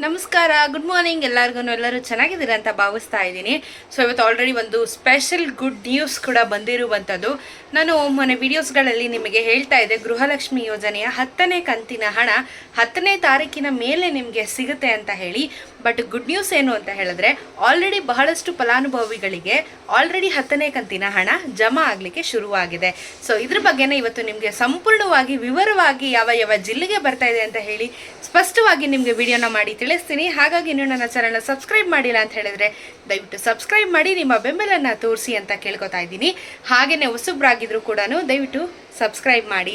ನಮಸ್ಕಾರ good morning ಎಲ್ಲರಿಗೂ ಎಲ್ಲರೂ ಚೆನ್ನಾಗಿದ್ದೀರಾ ಅಂತ ಭಾವಿಸ್ತಾ ಇದ್ದೀನಿ. ಸೊ ಇವತ್ತು ಆಲ್ರೆಡಿ ಒಂದು ಸ್ಪೆಷಲ್ ಗುಡ್ ನ್ಯೂಸ್ ಕೂಡ ಬಂದಿರುವಂಥದ್ದು. ನಾನು ಮೊನ್ನೆ ವಿಡಿಯೋಸ್ಗಳಲ್ಲಿ ನಿಮಗೆ ಹೇಳ್ತಾ ಇದ್ದೆ, ಗೃಹಲಕ್ಷ್ಮಿ ಯೋಜನೆಯ ಹತ್ತನೇ ಕಂತಿನ ಹಣ ಹತ್ತನೇ ತಾರೀಕಿನ ಮೇಲೆ ನಿಮಗೆ ಸಿಗುತ್ತೆ ಅಂತ ಹೇಳಿ. ಬಟ್ ಗುಡ್ ನ್ಯೂಸ್ ಏನು ಅಂತ ಹೇಳಿದ್ರೆ ಆಲ್ರೆಡಿ ಬಹಳಷ್ಟು ಫಲಾನುಭವಿಗಳಿಗೆ ಆಲ್ರೆಡಿ ಹತ್ತನೇ ಕಂತಿನ ಹಣ ಜಮಾ ಆಗಲಿಕ್ಕೆ ಶುರುವಾಗಿದೆ. ಸೊ ಇದ್ರ ಬಗ್ಗೆನೇ ಇವತ್ತು ನಿಮಗೆ ಸಂಪೂರ್ಣವಾಗಿ ವಿವರವಾಗಿ ಯಾವ ಯಾವ ಜಿಲ್ಲೆಗೆ ಬರ್ತಾ ಇದೆ ಅಂತ ಹೇಳಿ ಸ್ಪಷ್ಟವಾಗಿ ನಿಮಗೆ ವಿಡಿಯೋನ ಮಾಡಿ ತಿಳಿಸ್ತೀನಿ. ಹಾಗಾಗಿ ನೀವು ನನ್ನ ಚಾನಲ್ನ ಸಬ್ಸ್ಕ್ರೈಬ್ ಮಾಡಿಲ್ಲ ಅಂತ ಹೇಳಿದ್ರೆ ದಯವಿಟ್ಟು ಸಬ್ಸ್ಕ್ರೈಬ್ ಮಾಡಿ, ನಿಮ್ಮ ಬೆಂಬಲನ ತೋರಿಸಿ ಅಂತ ಕೇಳ್ಕೊತಾ ಇದ್ದೀನಿ. ಹಾಗೆಯೇ ಹೊಸಬ್ರಾಗಿದ್ರು ಕೂಡ ದಯವಿಟ್ಟು ಸಬ್ಸ್ಕ್ರೈಬ್ ಮಾಡಿ.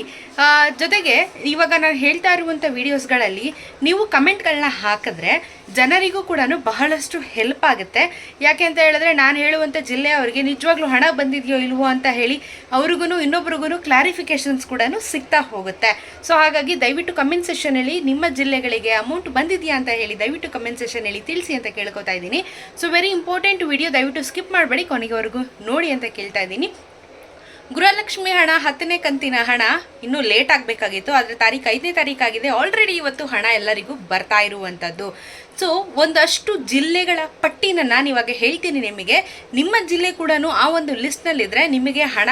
ಜೊತೆಗೆ ಇವಾಗ ನಾನು ಹೇಳ್ತಾ ಇರುವಂಥ ವಿಡಿಯೋಸ್ಗಳಲ್ಲಿ ನೀವು ಕಮೆಂಟ್ಗಳನ್ನ ಹಾಕಿದ್ರೆ ಜನರಿಗೂ ಕೂಡ ಬಹಳಷ್ಟು ಹೆಲ್ಪ್ ಆಗುತ್ತೆ. ಯಾಕೆ ಅಂತ ಹೇಳಿದ್ರೆ ನಾನು ಹೇಳುವಂಥ ಜಿಲ್ಲೆ ಅವರಿಗೆ ನಿಜವಾಗ್ಲೂ ಹಣ ಬಂದಿದೆಯೋ ಇಲ್ವೋ ಅಂತ ಹೇಳಿ ಅವ್ರಿಗೂ ಇನ್ನೊಬ್ರಿಗೂ ಕ್ಲಾರಿಫಿಕೇಶನ್ಸ್ ಕೂಡ ಸಿಗ್ತಾ ಹೋಗುತ್ತೆ. ಸೊ ಹಾಗಾಗಿ ದಯವಿಟ್ಟು ಕಮೆಂಟ್ ಸೆಷನಲ್ಲಿ ನಿಮ್ಮ ಜಿಲ್ಲೆಗಳಿಗೆ ಅಮೌಂಟ್ ಬಂದಿದೆಯಾ ಅಂತ ಹೇಳಿ ದಯವಿಟ್ಟು ಕಮೆಂಟ್ ಹೇಳಿ ತಿಳಿಸಿ ಅಂತ ಕೇಳ್ಕೊತಾ ಇದ್ದೀನಿ. ಸೊ ವೆರಿ ಇಂಪಾರ್ಟೆಂಟ್ ವಿಡಿಯೋ ದಯವಿಟ್ಟು ಸ್ಕಿಪ್ ಮಾಡಬೇಡಿ ಕೊನೆಗೆವರೆಗೂ ನೋಡಿ ಅಂತ ಕೇಳ್ತಾ ಇದ್ದೀನಿ. ಗೃಹಲಕ್ಷ್ಮಿ ಹಣ, ಹತ್ತನೇ ಕಂತಿನ ಹಣ ಇನ್ನೂ ಲೇಟ್ ಆಗಬೇಕಾಗಿತ್ತು, ಆದರೆ ತಾರೀಕು ಐದನೇ ತಾರೀಕಾಗಿದೆ ಆಲ್ರೆಡಿ ಇವತ್ತು ಹಣ ಎಲ್ಲರಿಗೂ ಬರ್ತಾ ಇರುವಂಥದ್ದು ಸೊ ಒಂದಷ್ಟು ಜಿಲ್ಲೆಗಳ ಪಟ್ಟಿನ ನಾನು ಇವಾಗ ಹೇಳ್ತೀನಿ ನಿಮಗೆ. ನಿಮ್ಮ ಜಿಲ್ಲೆ ಕೂಡ ಆ ಒಂದು ಲಿಸ್ಟ್ನಲ್ಲಿದ್ದರೆ ನಿಮಗೆ ಹಣ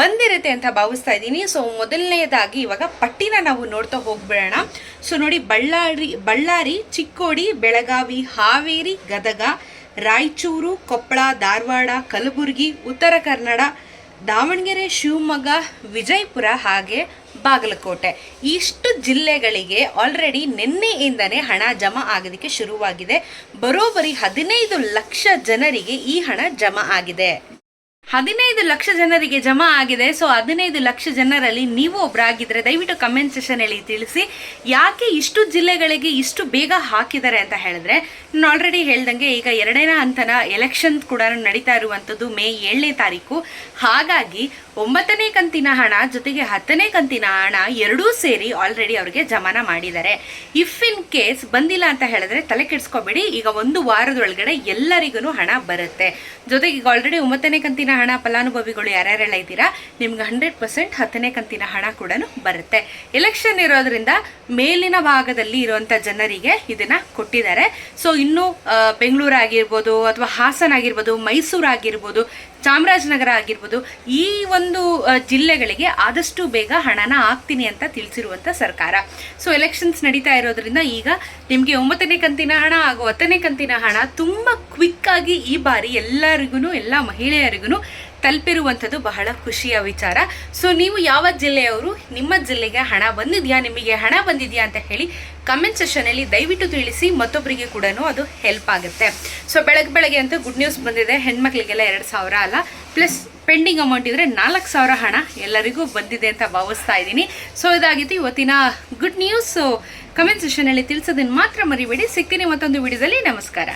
ಬಂದಿರುತ್ತೆ ಅಂತ ಭಾವಿಸ್ತಾ ಇದ್ದೀನಿ. ಸೊ ಮೊದಲನೆಯದಾಗಿ ಇವಾಗ ಪಟ್ಟಿನ ನಾವು ನೋಡ್ತಾ ಹೋಗ್ಬಿಡೋಣ. ಸೊ ನೋಡಿ ಬಳ್ಳಾರಿ ಬಳ್ಳಾರಿ, ಚಿಕ್ಕೋಡಿ, ಬೆಳಗಾವಿ, ಹಾವೇರಿ, ಗದಗ, ರಾಯಚೂರು, ಕೊಪ್ಪಳ, ಧಾರವಾಡ, ಕಲಬುರಗಿ, ಉತ್ತರ ಕನ್ನಡ ದಾವಣಗೆರೆ, ಶಿವಮೊಗ್ಗ, ವಿಜಯಪುರ ಹಾಗೆ ಬಾಗಲಕೋಟೆ. ಇಷ್ಟು ಜಿಲ್ಲೆಗಳಿಗೆ ಆಲ್ರೆಡಿ ನಿನ್ನೆಯಿಂದನೇ ಹಣ ಜಮಾ ಆಗೋದಕ್ಕೆ ಶುರುವಾಗಿದೆ. ಬರೋಬ್ಬರಿ ಹದಿನೈದು ಲಕ್ಷ ಜನರಿಗೆ ಈ ಹಣ ಜಮಾ ಆಗಿದೆ. ಹದಿನೈದು ಲಕ್ಷ ಜನರಿಗೆ ಜಮಾ ಆಗಿದೆ. ಸೊ ಹದಿನೈದು ಲಕ್ಷ ಜನರಲ್ಲಿ ನೀವು ಒಬ್ಬರಾಗಿದ್ದರೆ ದಯವಿಟ್ಟು ಕಮೆಂಟ್ ಸೆಷನ್ ಹೇಳಿ ತಿಳಿಸಿ ಯಾಕೆ ಇಷ್ಟು ಜಿಲ್ಲೆಗಳಿಗೆ ಇಷ್ಟು ಬೇಗ ಹಾಕಿದ್ದಾರೆ ಅಂತ ಹೇಳಿದ್ರೆ, ನಾನು ಆಲ್ರೆಡಿ ಹೇಳ್ದಂಗೆ ಈಗ ಎರಡನೇ ಹಂತನ ಎಲೆಕ್ಷನ್ ಕೂಡ ನಡೀತಾ ಇರುವಂಥದ್ದು ಮೇ ಏಳನೇ ತಾರೀಕು. ಹಾಗಾಗಿ ಒಂಬತ್ತನೇ ಕಂತಿನ ಹಣ ಜೊತೆಗೆ ಹತ್ತನೇ ಕಂತಿನ ಹಣ ಎರಡೂ ಸೇರಿ ಆಲ್ರೆಡಿ ಅವರಿಗೆ ಜಮಾನ ಮಾಡಿದ್ದಾರೆ. ಇಫ್ ಇನ್ ಕೇಸ್ ಬಂದಿಲ್ಲ ಅಂತ ಹೇಳಿದ್ರೆ ತಲೆ ಕೆಡಿಸ್ಕೋಬೇಡಿ. ಈಗ ಒಂದು ವಾರದೊಳಗಡೆ ಎಲ್ಲರಿಗೂ ಹಣ ಬರುತ್ತೆ. ಜೊತೆಗೆ ಈಗ ಆಲ್ರೆಡಿ ಒಂಬತ್ತನೇ ಕಂತಿನ ಹಣ ಫಲಾನುಭವಿಗಳು ಯಾರ್ಯಾರೆಲ್ಲ ಇದ್ದೀರಾ, ನಿಮ್ಗೆ ಹಂಡ್ರೆಡ್ ಪರ್ಸೆಂಟ್ ಹತ್ತನೇ ಕಂತಿನ ಹಣ ಕೂಡ ಬರುತ್ತೆ. ಎಲೆಕ್ಷನ್ ಇರೋದ್ರಿಂದ ಮೇಲಿನ ಭಾಗದಲ್ಲಿ ಇರುವಂಥ ಜನರಿಗೆ ಇದನ್ನ ಕೊಟ್ಟಿದ್ದಾರೆ. ಸೊ ಇನ್ನು ಬೆಂಗಳೂರು ಆಗಿರ್ಬೋದು ಅಥವಾ ಹಾಸನ ಆಗಿರ್ಬೋದು, ಮೈಸೂರು ಆಗಿರ್ಬೋದು, ಚಾಮರಾಜನಗರ ಆಗಿರ್ಬೋದು, ಈ ಒಂದು ಜಿಲ್ಲೆಗಳಿಗೆ ಆದಷ್ಟು ಬೇಗ ಹಣನ ಹಾಕ್ತೀನಿ ಅಂತ ತಿಳಿಸಿರುವಂಥ ಸರ್ಕಾರ. ಸೊ ಎಲೆಕ್ಷನ್ಸ್ ನಡೀತಾ ಇರೋದ್ರಿಂದ ಈಗ ನಿಮಗೆ ಒಂಬತ್ತನೇ ಕಂತಿನ ಹಣ ಹಾಗೂ ಹತ್ತನೇ ಕಂತಿನ ಹಣ ತುಂಬ ಕ್ವಿಕ್ಕಾಗಿ ಈ ಬಾರಿ ಎಲ್ಲರಿಗೂ ಎಲ್ಲ ಮಹಿಳೆಯರಿಗೂ ತಲುಪಿರುವಂಥದ್ದು ಬಹಳ ಖುಷಿಯ ವಿಚಾರ. ಸೊ ನೀವು ಯಾವ ಜಿಲ್ಲೆಯವರು, ನಿಮ್ಮ ಜಿಲ್ಲೆಗೆ ಹಣ ಬಂದಿದೆಯಾ, ನಿಮಗೆ ಹಣ ಬಂದಿದೆಯಾ ಅಂತ ಹೇಳಿ ಕಮೆಂಟ್ ಸೆಷನಲ್ಲಿ ದಯವಿಟ್ಟು ತಿಳಿಸಿ ಮತ್ತೊಬ್ಬರಿಗೆ ಕೂಡ ಅದು ಹೆಲ್ಪ್ ಆಗುತ್ತೆ. ಸೊ ಬೆಳಗ್ಗೆ ಬೆಳಗ್ಗೆ ಅಂತೂ ಗುಡ್ ನ್ಯೂಸ್ ಬಂದಿದೆ. ಹೆಣ್ಮಕ್ಳಿಗೆಲ್ಲ ಎರಡು ಸಾವಿರ ಅಲ್ಲ ಪ್ಲಸ್ ಪೆಂಡಿಂಗ್ ಅಮೌಂಟ್ ಇದ್ರೆ ನಾಲ್ಕು ಸಾವಿರ ಹಣ ಎಲ್ಲರಿಗೂ ಬಂದಿದೆ ಅಂತ ಭಾವಿಸ್ತಾ ಇದ್ದೀನಿ. ಸೊ ಇದಾಗಿತ್ತು ಇವತ್ತಿನ ಗುಡ್ ನ್ಯೂಸ್ ಕಮೆಂಟ್ ಸೆಷನಲ್ಲಿ ತಿಳಿಸೋದನ್ನು ಮಾತ್ರ ಮರಿಬೇಡಿ. ಸಿಗ್ತೀನಿ ಮತ್ತೊಂದು ವಿಡಿಯೋದಲ್ಲಿ ನಮಸ್ಕಾರ.